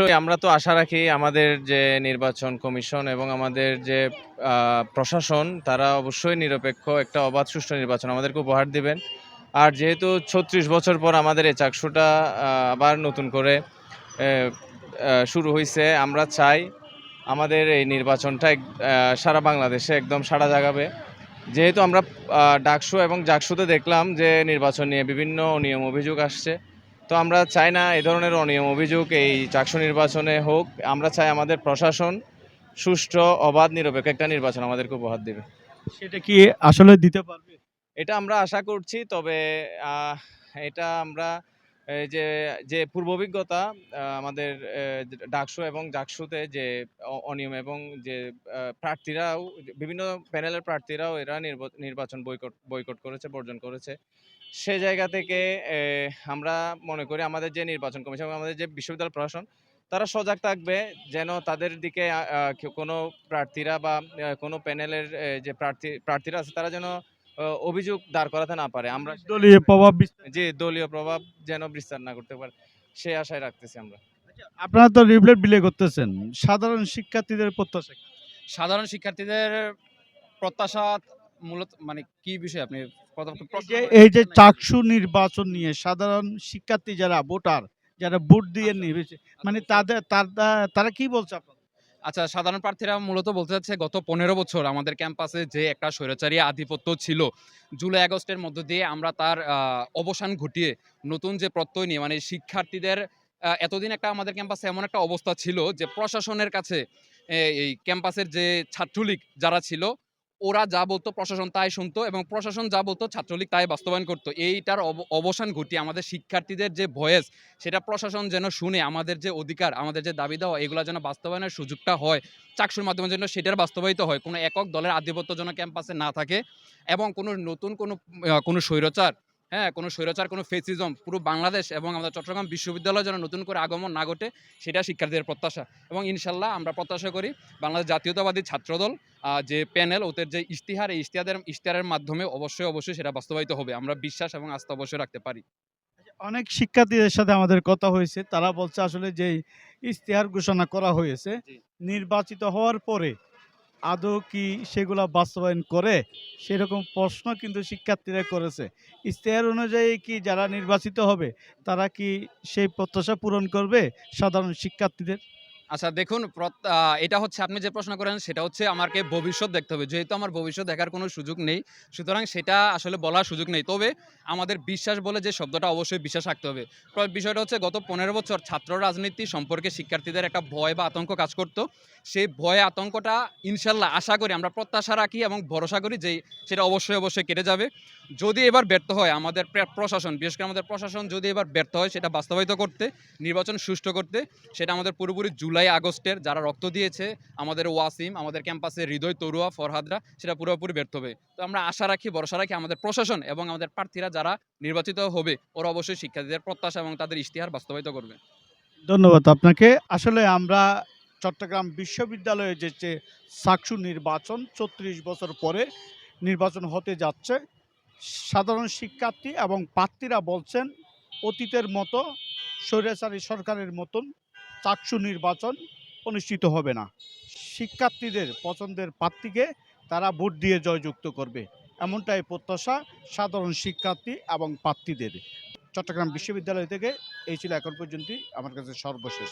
অবশ্যই আমরা তো আশা রাখি আমাদের যে নির্বাচন কমিশন এবং আমাদের যে প্রশাসন, তারা অবশ্যই নিরপেক্ষ একটা অবাধ সুষ্ঠু নির্বাচন আমাদেরকে উপহার দিবেন। আর যেহেতু ছত্রিশ বছর পর আমাদের এই চাকসুটা আবার নতুন করে শুরু হয়েছে আমরা চাই আমাদের এই নির্বাচনটা সারা বাংলাদেশে একদম সারা জাগাবে। যেহেতু আমরা ডাকসু এবং জাকসুতে দেখলাম যে নির্বাচন নিয়ে বিভিন্ন নিয়ম অভিযোগ আসছে। তো আমরা চাই না এ ধরনের অনিয়ম অভিযোগ এই চাকসু নির্বাচনে হোক। আমরা চাই আমাদের প্রশাসন সুষ্ঠু অবাধ নিরপেক্ষ একটা নির্বাচন আমাদেরকে উপহার দেবে। সেটা কি আসলে দিতে পারবে? এটা আমরা আশা করছি তবে এটা আমরা যে যে পূর্ব অভিজ্ঞতা আমাদের ডাকসু এবং জাকসুতে যে অনিয়ম এবং যে প্রার্থীরাও, বিভিন্ন প্যানেলের প্রার্থীরাও এরা নির্ব- নির্বাচন বয়কট বয়কট করেছে, বর্জন করেছে। সে জায়গা থেকে আমরা মনে করি আমাদের যে নির্বাচন কমিশন এবং আমাদের যে বিশ্ববিদ্যালয় প্রশাসন, তারা সজাগ থাকবে যেন তাদের দিকে কোনো প্রার্থীরা বা কোনো প্যানেলের যে প্রার্থী, প্রার্থীরা আছে, তারা যেন অভিযোগ দাঁড় করাতে না পারে। আমরা দলীয় প্রভাব যে দলীয় প্রভাব যেন বিস্তার না করতে পারে সে আশায় রাখতেছি আমরা। আপনারা তো রিভলেট বিলে করতেছেন। সাধারণ শিক্ষার্থীদের প্রত্যাশা সাধারণ শিক্ষার্থীদের প্রত্যাশা মূলত মানে কি বিষয় আপনি কথা এই যে চাকসু নির্বাচন নিয়ে সাধারণ শিক্ষার্থী যারা ভোটার যারা ভোট দিয়ে নিয়েছে মানে তাদের তারা তারা কি বলছে আপনার আচ্ছা সাধারণ প্রার্থীরা মূলত বলতে চাচ্ছে, গত পনেরো বছর আমাদের ক্যাম্পাসে যে একটা স্বৈরাচারী আধিপত্য ছিল, জুলাই আগস্টের মধ্য দিয়ে আমরা তার অবসান ঘটিয়ে নতুন যে প্রত্যয় নিয়ে মানে শিক্ষার্থীদের এতদিন একটা আমাদের ক্যাম্পাসে এমন একটা অবস্থা ছিল যে প্রশাসনের কাছে এই ক্যাম্পাসের যে ছাত্রলীগ যারা ছিল ওরা যা বলতো প্রশাসন তাই শুনতো এবং প্রশাসন যা বলতো ছাত্রলীগ তাই বাস্তবায়ন করতো। এইটার অব- অবসান ঘটিয়ে আমাদের শিক্ষার্থীদের যে ভয়েস, সেটা প্রশাসন যেন শুনে আমাদের যে অধিকার, আমাদের যে দাবি দেওয়া, এগুলো যেন বাস্তবায়নের সুযোগটা হয় চাকসুর মাধ্যমে যেন সেটার বাস্তবায়িত হয়। কোনো একক দলের আধিপত্য যেন ক্যাম্পাসে না থাকে এবং কোনো নতুন কোনো কোনো স্বৈরচার হ্যাঁ কোনো স্বৈরচার কোনো ফেসিজম পুরো বাংলাদেশ এবং আমাদের চট্টগ্রাম বিশ্ববিদ্যালয় যেন নতুন করে আগমন না ঘটে সেটা শিক্ষার্থীদের প্রত্যাশা। এবং ইনশাল্লাহ আমরা প্রত্যাশা করি বাংলাদেশ জাতীয়তাবাদী ছাত্রদল যে প্যানেল ওদের যে ইশতিহার এই ইশতিহারের ইশতিহারের মাধ্যমে অবশ্যই অবশ্যই সেটা বাস্তবায়িত হবে। আমরা বিশ্বাস এবং আস্থা অবশ্যই রাখতে পারি। অনেক শিক্ষার্থীদের সাথে আমাদের কথা হয়েছে। তারা বলছে আসলে যে ইশতেহার ঘোষণা করা হয়েছে নির্বাচিত হওয়ার পরে আদৌ কি সেগুলো বাস্তবায়ন করে? সেরকম প্রশ্ন কিন্তু শিক্ষার্থীরা করেছে। ইশতেহার অনুযায়ী কি যারা নির্বাচিত হবে, তারা কি সেই প্রত্যাশা পূরণ করবে সাধারণ শিক্ষার্থীদের? আচ্ছা দেখুন এটা হচ্ছে আপনি যে প্রশ্ন করেন সেটা হচ্ছে আমাকে ভবিষ্যৎ দেখতে হবে। যেহেতু আমার ভবিষ্যৎ দেখার কোনো সুযোগ নেই, সুতরাং সেটা আসলে বলার সুযোগ নেই। তবে আমাদের বিশ্বাস বলে যে শব্দটা অবশ্যই বিশ্বাস রাখতে হবে। বিষয়টা হচ্ছে গত পনেরো বছর ছাত্র রাজনীতি সম্পর্কে শিক্ষার্থীদের একটা ভয় বা আতঙ্ক কাজ করতো। সেই ভয়, আতঙ্কটা ইনশাল্লাহ আশা করি আমরা প্রত্যাশা রাখি এবং ভরসা করি যে সেটা অবশ্যই অবশ্যই কেটে যাবে। যদি এবার ব্যর্থ হয় আমাদের প্র- প্রশাসন, বিশেষ করে আমাদের প্রশাসন যদি এবার ব্যর্থ হয় সেটা বাস্তবায়িত করতে, নির্বাচন সুষ্ঠু করতে, সেটা আমাদের পুরোপুরি জুলাই আগস্টের যারা রক্ত দিয়েছে, আমাদের ওয়াসিম, আমাদের ক্যাম্পাসের হৃদয় তরুয়া, ফরহাদরা, সেটা পুরোপুরি ব্যর্থ হবে। তো আমরা আশা রাখি, ভরসা রাখি আমাদের প্রশাসন এবং আমাদের প্রার্থীরা যারা নির্বাচিত হবে, ওরা অবশ্যই শিক্ষার্থীদের প্রত্যাশা এবং তাদের ইশতেহার বাস্তবায়িত করবে। ধন্যবাদ আপনাকে। আসলে আমরা চট্টগ্রাম বিশ্ববিদ্যালয়ে যে যে সাকসু নির্বাচন চৌত্রিশ বছর পরে নির্বাচন হতে যাচ্ছে, সাধারণ শিক্ষার্থী এবং প্রার্থীরা বলছেন, অতীতের মতো, স্বৈরাচারী সরকারের মতন চাকসু নির্বাচন অনুষ্ঠিত হবে না। শিক্ষার্থীদের পছন্দের প্রার্থীকে তারা ভোট দিয়ে জয়যুক্ত করবে। এমনটাই প্রত্যাশা সাধারণ শিক্ষার্থী এবং প্রার্থীদের। চট্টগ্রাম বিশ্ববিদ্যালয় থেকে এই ছিল এখন পর্যন্ত আমার কাছে সর্বশেষ।